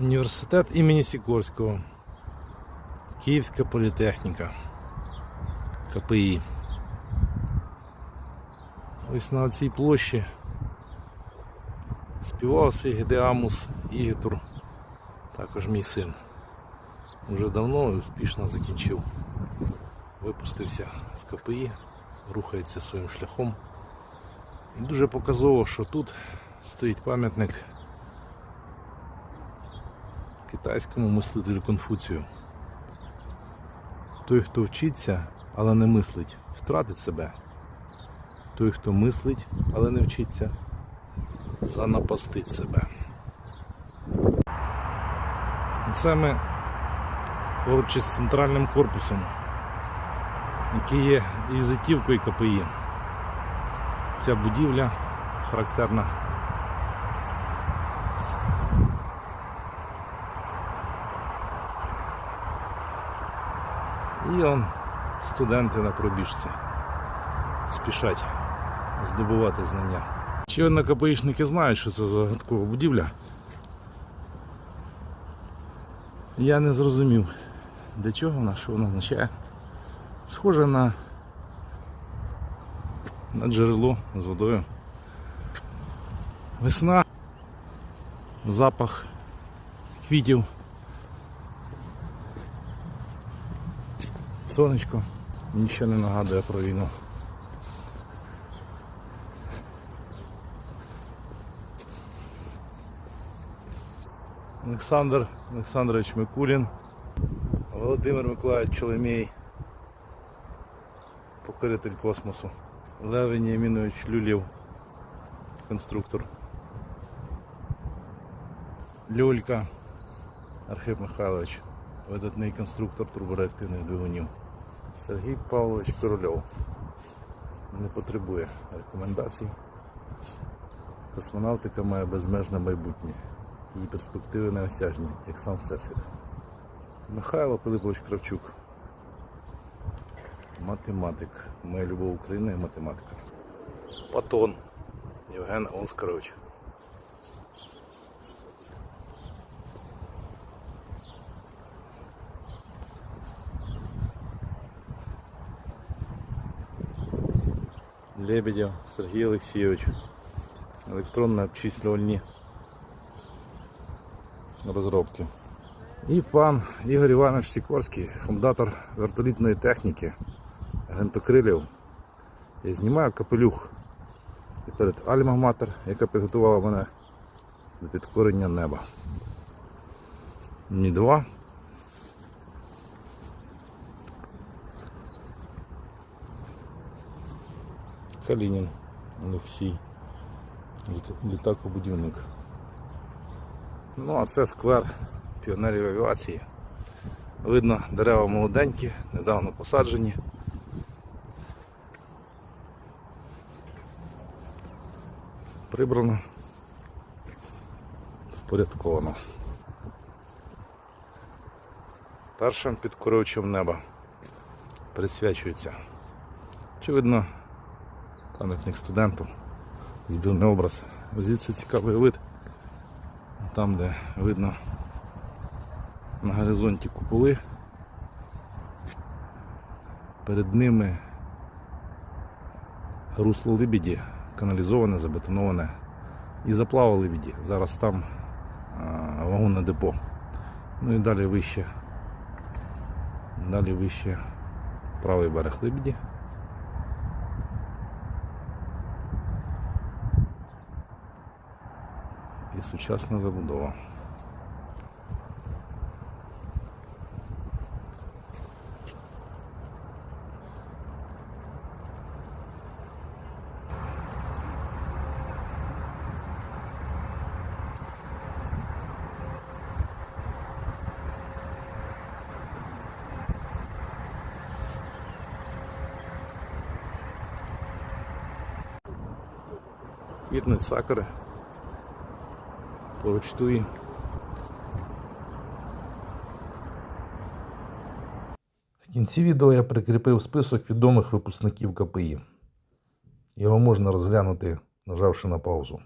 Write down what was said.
Університет імені Сікорського. Київська політехніка. КПІ. Ось на цій площі співав свій Гедеамус Ігітур, також мій син. Уже давно і успішно закінчив. Випустився з КПІ, рухається своїм шляхом. І дуже показово, що тут стоїть пам'ятник китайському мислителю Конфуцію. Той, хто вчиться, але не мислить, втратить себе. Той, хто мислить, але не вчиться, занапастить себе. Це ми поруч із центральним корпусом, який є візитівкою КПІ. Ця будівля характерна. І он студенти на пробіжці спішать здобувати знання. Чи однокопаїшники знають, що це за загадкова будівля? Я не зрозумів, для чого вона, що вона означає. Схоже на, на джерело з водою. Весна, запах квітів, сонечко нічого не нагадує про війну. Олександр Олександрович Микулін, Володимир Миколаївич Чоломій, покоритель космосу, Лев Веніамінович Люлєв, конструктор. Люлька Архип Михайлович, видатний конструктор турбореактивних двигунів. Сергій Павлович Корольов. Не потребує рекомендацій. Космонавтика має безмежне майбутнє. Її перспективи неосяжні, як сам Всесвіт. Михайло Пилипович Кравчук. Математик. Моя любов України і математика. Патон Євген Оскарович. Лебедєв Сергій Олексійович. Електронно-обчислювальні розробки. І пан Ігор Іванович Сікорський, фундатор вертолітної техніки, гвинтокрилів. Я знімаю капелюх перед Альма-Матер, яка підготувала мене до підкорення неба. Ні два. Калінін Олексій, літа- літакобудівник. Ну, а це сквер піонерів авіації. Видно, дерева молоденькі, недавно посаджені. Прибрано, впорядковано. Першим підкорювачем неба присвячується. Очевидно, пам'ятник студенту, збірний образ. Звідси цікавий вид. Там, де видно на горизонті куполи. Перед ними русло Лебіді, каналізоване, забетоноване. І заплава Лебіді. Зараз там вагонне депо. Ну і далі вище. Далі вище правий берег Лебіді. І сучасна забудова. Квітнуть сакури. Поруч. В кінці відео я прикріпив список відомих випускників КПІ. Його можна розглянути, нажавши на паузу.